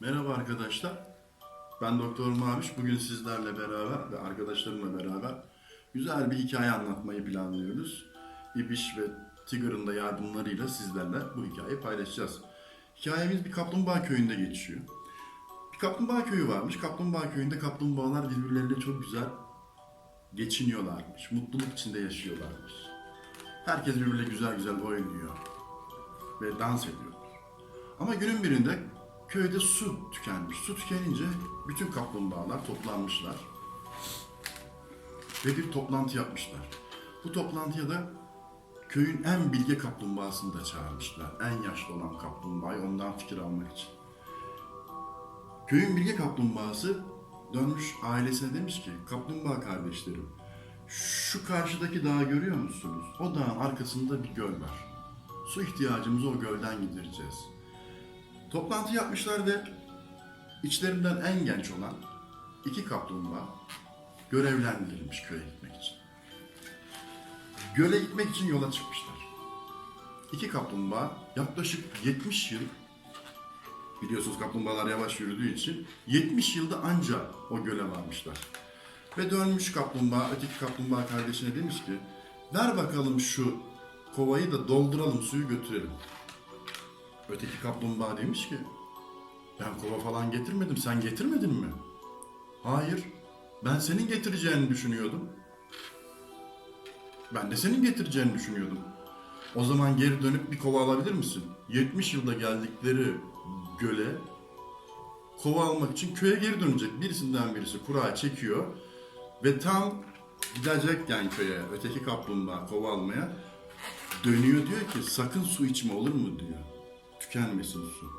Merhaba arkadaşlar. Ben Doktor Maviş. Bugün sizlerle beraber ve arkadaşlarımla beraber güzel bir hikaye anlatmayı planlıyoruz. İbiş ve Tigger'ın da yardımlarıyla sizlerle bu hikayeyi paylaşacağız. Hikayemiz bir kaplumbağa köyünde geçiyor. Bir kaplumbağa köyü varmış. Kaplumbağa köyünde kaplumbağalar birbirleriyle çok güzel geçiniyorlarmış. Mutluluk içinde yaşıyorlarmış. Herkes birbiriyle güzel güzel oynuyor ve dans ediyor. Ama günün birinde köyde su tükenmiş. Su tükenince bütün kaplumbağalar toplanmışlar. Ve bir toplantı yapmışlar. Bu toplantıya da köyün en bilge kaplumbağasını da çağırmışlar. En yaşlı olan kaplumbağayı ondan fikir almak için. Köyün bilge kaplumbağası dönmüş ailesine demiş ki, kaplumbağa kardeşlerim, şu karşıdaki dağı görüyor musunuz? O dağın arkasında bir göl var. Su ihtiyacımızı o gölden gidereceğiz. Toplantı yapmışlar ve içlerinden en genç olan iki kaplumbağa görevlendirilmiş köye gitmek için. Göle gitmek için yola çıkmışlar. İki kaplumbağa yaklaşık 70 yıl biliyorsunuz kaplumbağalar yavaş yürüdüğü için 70 yılda anca o göle varmışlar. Ve dönmüş kaplumbağa öteki kaplumbağa kardeşine demiş ki ver bakalım şu kovayı da dolduralım suyu götürelim. Öteki kaplumbağa demiş ki ben kova falan getirmedim sen getirmedin mi? Hayır ben senin getireceğini düşünüyordum. Ben de senin getireceğini düşünüyordum. O zaman geri dönüp bir kova alabilir misin? 70 yılda geldikleri göle kova almak için köye geri dönecek. Birisinden birisi kura çekiyor ve tam gidecekken köye öteki kaplumbağa kova almaya dönüyor diyor ki sakın su içme olur mu diyor. Tükenmesin su.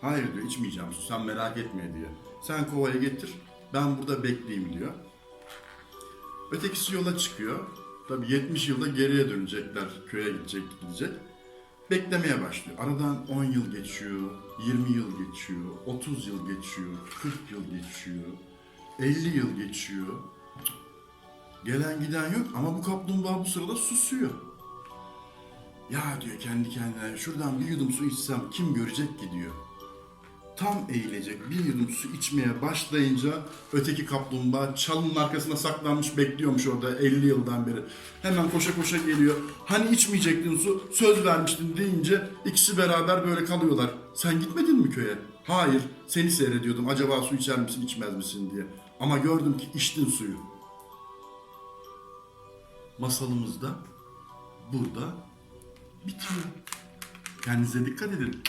Hayır diyor içmeyeceğim su sen merak etme diyor. Sen kovayı getir ben burada bekleyeyim diyor. Ötekisi yola çıkıyor. Tabi 70 yılda geriye dönecekler. Köye gidecek gidecek. Beklemeye başlıyor. Aradan 10 yıl geçiyor, 20 yıl geçiyor, 30 yıl geçiyor, 40 yıl geçiyor, 50 yıl geçiyor. Gelen giden yok ama bu kaplumbağa bu sırada susuyor. Ya diyor kendi kendine şuradan bir yudum su içsem kim görecek ki diyor. Tam eğilecek bir yudum su içmeye başlayınca öteki kaplumbağa çalının arkasına saklanmış bekliyormuş orada 50 yıldan beri. Hemen koşa koşa geliyor. Hani içmeyecektin su söz vermiştin deyince ikisi beraber böyle kalıyorlar. Sen gitmedin mi köye? Hayır seni seyrediyordum acaba su içer misin içmez misin diye. Ama gördüm ki içtin suyu. Masalımız da burada bitiyor. Kendinize dikkat edin.